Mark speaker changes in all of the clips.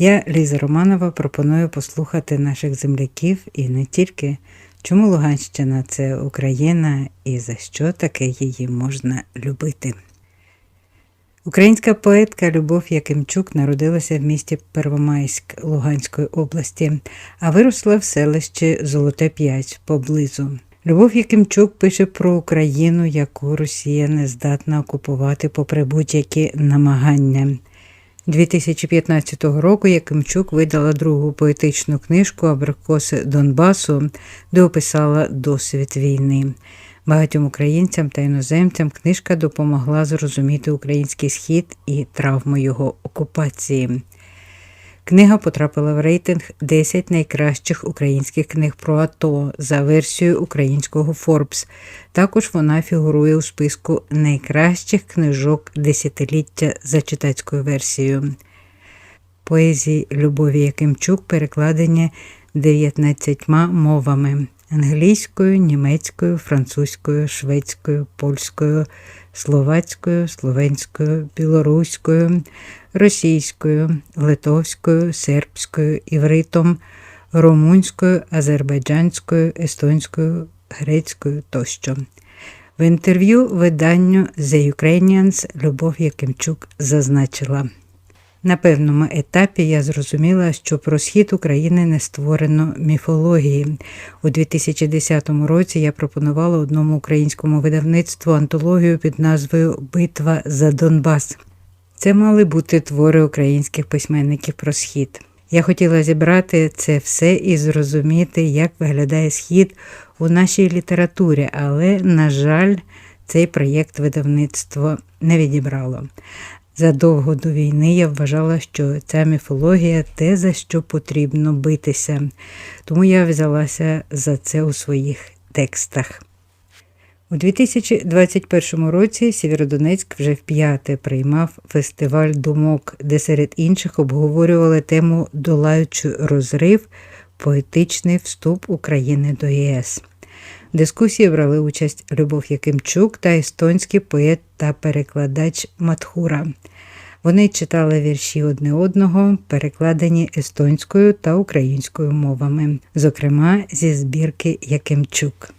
Speaker 1: Я, Ліза Романова, пропоную послухати наших земляків і не тільки, чому Луганщина це Україна і за що таке її можна любити. Українська поетка Любов Якимчук народилася в місті Первомайськ Луганської області, а виросла в селищі Золоте П'ять поблизу. Любов Якимчук пише про Україну, яку Росія не здатна окупувати попри будь-які намагання. 2015 року Якимчук видала другу поетичну книжку Абрикоси Донбасу, де описала досвід війни. Багатьом українцям та іноземцям книжка допомогла зрозуміти український схід і травму його окупації. Книга потрапила в рейтинг 10 найкращих українських книг про АТО за версією українського Forbes. Також вона фігурує у списку найкращих книжок десятиліття за читацькою версією. Поезії Любові Якимчук перекладені 19 мовами англійською, німецькою, французькою, шведською, польською, словацькою, словенською, білоруською, російською, литовською, сербською, івритом, румунською, азербайджанською, естонською, грецькою тощо. В інтерв'ю виданню The Ukrainians Любов Якимчук зазначила. На певному етапі я зрозуміла, що про схід України не створено міфології. У 2010 році я пропонувала одному українському видавництву антологію під назвою Битва за Донбас. Це мали бути твори українських письменників про схід. Я хотіла зібрати це все і зрозуміти, як виглядає схід у нашій літературі, але, на жаль, цей проєкт видавництво не відібрало. Задовго до війни я вважала, що ця міфологія те, за що потрібно битися, тому я взялася за це у своїх текстах. У 2021 році Сєвєродонецьк вже вп'яте приймав фестиваль думок, де серед інших обговорювали тему долаючи розрив, поетичний вступ України до ЄС. В дискусії брали участь Любов Якимчук та естонський поет та перекладач Матхура. Вони читали вірші одне одного, перекладені естонською та українською мовами, зокрема зі збірки Якимчук.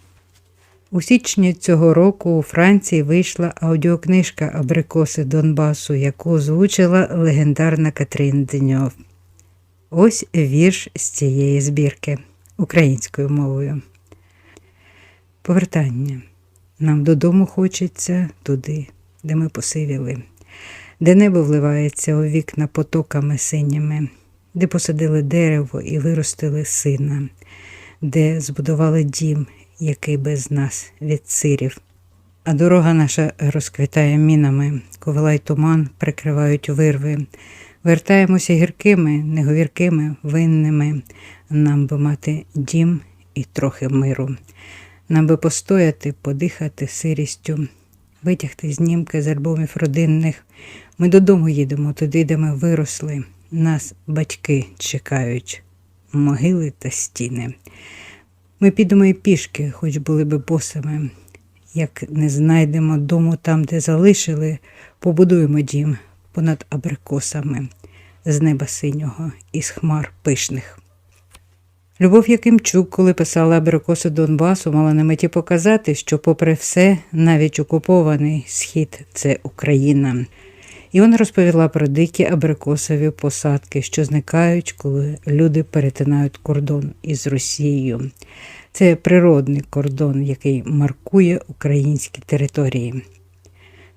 Speaker 1: У січні цього року у Франції вийшла аудіокнижка Абрикоси Донбасу, яку озвучила легендарна Катрін Деньов. Ось вірш з цієї збірки українською мовою. Повертання. Нам додому хочеться туди, де ми посивіли, де небо вливається у вікна потоками синіми, де посадили дерево і виростили сина, де збудували дім, який без нас відсирів. А дорога наша розквітає мінами, ковила й туман прикривають вирви. Вертаємося гіркими, неговіркими, винними. Нам би мати дім і трохи миру. Нам би постояти, подихати сирістю, витягти знімки з альбомів родинних. Ми додому їдемо туди, де ми виросли. Нас батьки чекають, могили та стіни. Ми підемо і пішки, хоч були би босами. Як не знайдемо дому там, де залишили, побудуємо дім понад абрикосами з неба синього і з хмар пишних. Любов Якимчук, коли писала абрикоси Донбасу, мала на меті показати, що, попри все, навіть окупований схід це Україна. І вона розповіла про дикі абрикосові посадки, що зникають, коли люди перетинають кордон із Росією. Це природний кордон, який маркує українські території.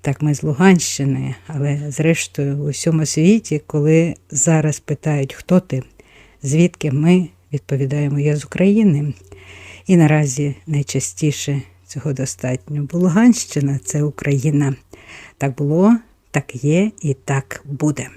Speaker 1: Так, ми з Луганщини, але зрештою у всьому світі, коли зараз питають, хто ти, звідки ми відповідаємо я з України. І наразі найчастіше цього достатньо. Бо Луганщина це Україна. Так було, так є і так буде.